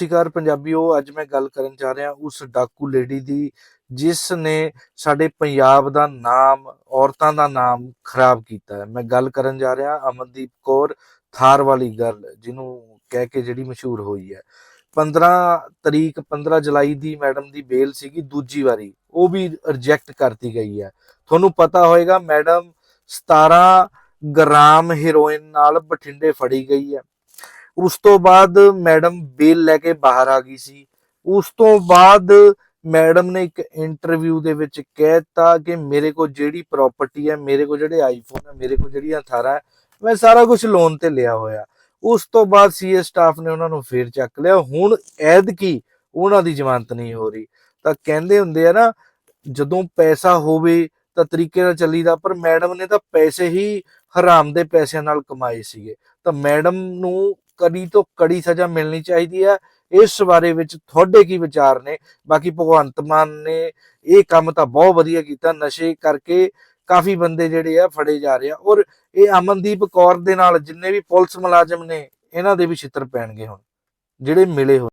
ਸਤਿ ਸ਼੍ਰੀ ਸਤਿਕਾਰ ਪੰਜਾਬੀਓ ਅੱਜ ਮੈਂ ਗੱਲ ਕਰਨ ਜਾ ਰਿਹਾ, ਉਸ ਡਾਕੂ ਲੇਡੀ ਦੀ, ਜਿਸ ਨੇ ਸਾਡੇ ਪੰਜਾਬ ਦਾ ਨਾਮ, ਔਰਤਾਂ ਦਾ ਨਾਮ ਖਰਾਬ ਕੀਤਾ ਹੈ। ਮੈਂ ਗੱਲ ਕਰਨ ਜਾ ਰਿਹਾ ਅਮਨਦੀਪ ਕੌਰ ਥਾਰ ਵਾਲੀ ਗਰਲ ਜਿਹਨੂੰ ਕਹਿ ਕੇ ਜਿਹੜੀ ਮਸ਼ਹੂਰ ਹੋਈ ਹੈ। 15 ਤਰੀਕ 15 ਜੁਲਾਈ ਦੀ ਮੈਡਮ ਦੀ ਬੇਲ ਸੀਗੀ, ਦੂਜੀ ਵਾਰੀ। ਉਹ ਵੀ ਰਿਜੈਕਟ ਕਰਤੀ ਗਈ ਹੈ। ਤੁਹਾਨੂੰ ਪਤਾ ਹੋਏਗਾ, ਮੈਡਮ 17 ਗ੍ਰਾਮ ਹੀਰੋਇਨ ਨਾਲ ਬਠਿੰਡੇ ਫੜੀ ਗਈ ਹੈ। ਉਸ ਤੋਂ ਬਾਅਦ ਮੈਡਮ ਬੇਲ ਲੈ ਕੇ ਬਾਹਰ ਆ ਗਈ ਸੀ। ਉਸ ਤੋਂ ਬਾਅਦ ਮੈਡਮ ਨੇ ਇੱਕ ਇੰਟਰਵਿਊ ਦੇ ਵਿੱਚ ਕਹਿਤਾ ਕਿ ਮੇਰੇ ਕੋਲ ਜਿਹੜੀ ਪ੍ਰਾਪਰਟੀ ਹੈ, ਮੇਰੇ ਕੋਲ ਜਿਹੜੇ ਆਈਫੋਨ ਹੈ, ਮੇਰੇ ਕੋਲ ਜਿਹੜੀਆਂ ਥਾਰਾਂ ਹੈ, ਮੈਂ ਸਾਰਾ ਕੁਝ ਲੋਨ ਤੇ ਲਿਆ ਹੋਇਆ। ਉਸ ਤੋਂ ਬਾਅਦ ਸੀਏ ਸਟਾਫ ਨੇ ਉਹਨਾਂ ਨੂੰ ਫੇਰ ਚੱਕ ਲਿਆ। ਹੁਣ ਐਦ ਕੀ ਉਹਨਾਂ ਦੀ ਜ਼ਮਾਨਤ ਨਹੀਂ ਹੋ ਰਹੀ। ਤਾਂ ਕਹਿੰਦੇ ਹੁੰਦੇ ਆ ਨਾ, ਜਦੋਂ ਪੈਸਾ ਹੋਵੇ ਤਾਂ ਤਰੀਕੇ ਨਾਲ ਚੱਲੀਦਾ, ਪਰ ਮੈਡਮ ਨੇ ਤਾਂ ਪੈਸੇ ਹੀ ਹਰਾਮ ਦੇ ਪੈਸਿਆਂ ਨਾਲ ਕਮਾਏ ਸੀਗੇ। ਤਾਂ ਮੈਡਮ ਨੂੰ ਕੜੀ ਤੋਂ ਕੜੀ ਸਜ਼ਾ ਮਿਲਣੀ ਚਾਹੀਦੀ ਹੈ। ਇਸ ਬਾਰੇ ਵਿੱਚ ਤੁਹਾਡੇ ਕੀ ਵਿਚਾਰ ਨੇ? ਬਾਕੀ ਭਗਵੰਤ ਮਾਨ ਨੇ ਇਹ ਕੰਮ ਤਾਂ ਬਹੁਤ ਵਧੀਆ ਕੀਤਾ। ਨਸ਼ੇ ਕਰਕੇ ਕਾਫੀ ਬੰਦੇ ਜਿਹੜੇ ਆ ਫੜੇ ਜਾ ਰਹੇ ਆ। ਔਰ ਇਹ ਅਮਨਦੀਪ ਕੌਰ ਦੇ ਨਾਲ ਜਿੰਨੇ ਵੀ ਪੁਲਿਸ ਮੁਲਾਜ਼ਮ ਨੇ, ਇਹਨਾਂ ਦੇ ਵੀ ਛਿੱਤਰ ਪੈਣਗੇ ਹੁਣ, ਜਿਹੜੇ ਮਿਲੇ ਹੋਏ।